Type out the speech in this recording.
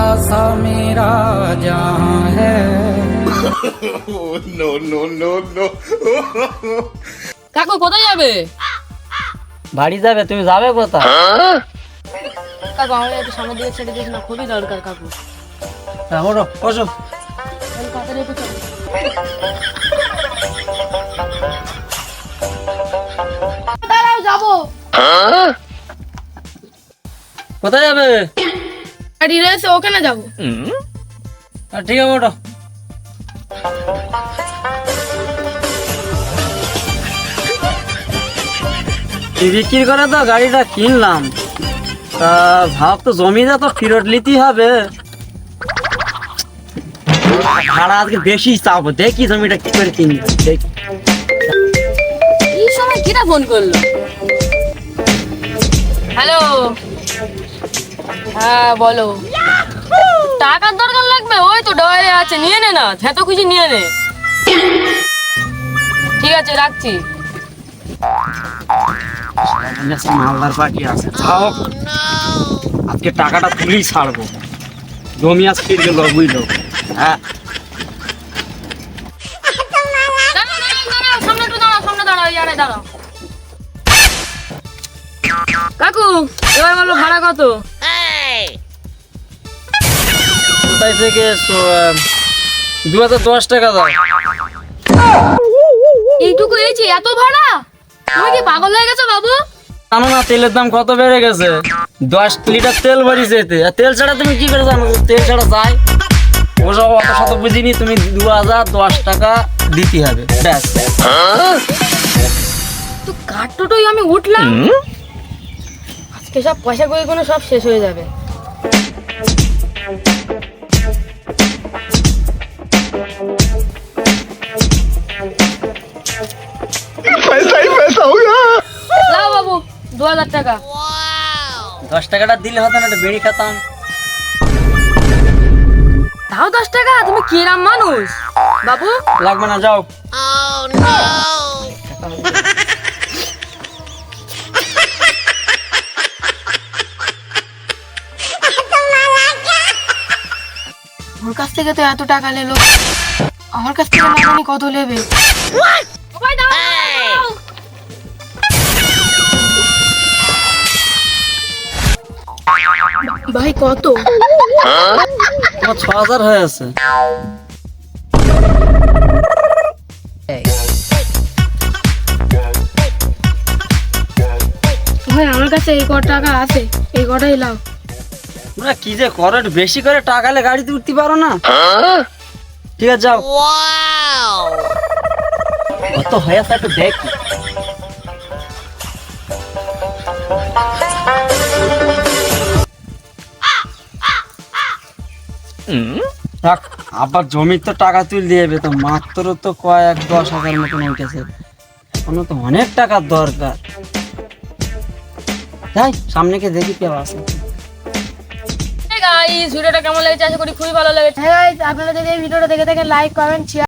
सा मेरा जहां है no, no, no, no. কাকু কোথায় যাবে বাড়ি যাবে তুমি যাবে কোথায় কাকু আমাকে একটু সামনের দিকে ছেড়ে দিস না খুবই দরকার কাকু হ্যাঁ, ওঠো বসো তাহলে তাড়াতাড়ি একটু চলো। দাঁড়াও যাবো কোথায় যাবে গাড়ি রয়েছে ওখানে যাব। ঠিক আছে তুই বিক্রি করে তো গাড়িটা কিনলাম? তা ভাব তো জমিটা তো ফেরত নিতেই হবে। ভাড়া আজকে বেশি চাবো দেখি জমিটা কি করে কিনি। দেখি। এই সময় কিরা ফোন করল? হ্যালো? হ্যাঁ বলো। টাকার দরকার লাগবে? ওই তো ডয়ারে আছে নিয়ে নে না এত খুশি নিয়ে নে। ঠিক আছে রাখছি। মালদার পার্টি আছে। যাও। আজকে টাকাটা তুলেই ছাড়বো। জমি আজ ফিরে গেল বুঝলো? হ্যাঁ। কাকু এবার বলো ভাড়া কত? কোথায় থেকে? দু হাজার দশ টাকা দাও। এইটুকু এইছি এত ভাড়া? তুমি কি পাগল হয়ে গেছো বাবু? জানো না তেলের দাম কত বেড়ে গেছে? দশ লিটার তেল ভরিছে এতে আর তেল ছাড়া তুমি কি করে জানো? তেল ছাড়া যায়। ওসব অত শত বুঝিনি তুমি দু হাজার দশ টাকা দিতে হবে। ব্যাস। তো কাঠটোটোই আমি উঠলাম। আজকে সব পয়সা করে কোনো সব শেষ হয়ে যাবে। দু হাজার টাকা। দশ টাকাটা দিলে হতো না একটা বেড়ি খেতাম। তাও দশ টাকা? তুমি কিরাম মানুষ? বাবু? লাগবে না যাও। ওর কাছ থেকে তো এত টাকা নিলো। আমার কাছ থেকে কত নেবে? ভাই কত? তোমার ছ হাজার হয়ে আছে। ভাই আমার কাছে এই কত টাকা আছে এই কটাই লাও। তোমরা কি যে করো একটু বেশি করে টাকালে গাড়িতে উঠতে পারো না। ঠিক আছে যাও। কত হয়ে আছে একটু দেখ। আবার জমির তো টাকা তুল দিয়ে তো মাত্র তো কয়েক দশ হাজার মতন উঠেছে। এখনও তো অনেক টাকার দরকার। যাই সামনে কে দেখি কেউ আছে গাইস ভিডিওটা কেমন লেগেছে? আশা করি খুবই ভালো লেগেছে। হ্যাঁ আপনারা যদি এই ভিডিওটা দেখে থাকেন লাইক কমেন্ট শেয়ার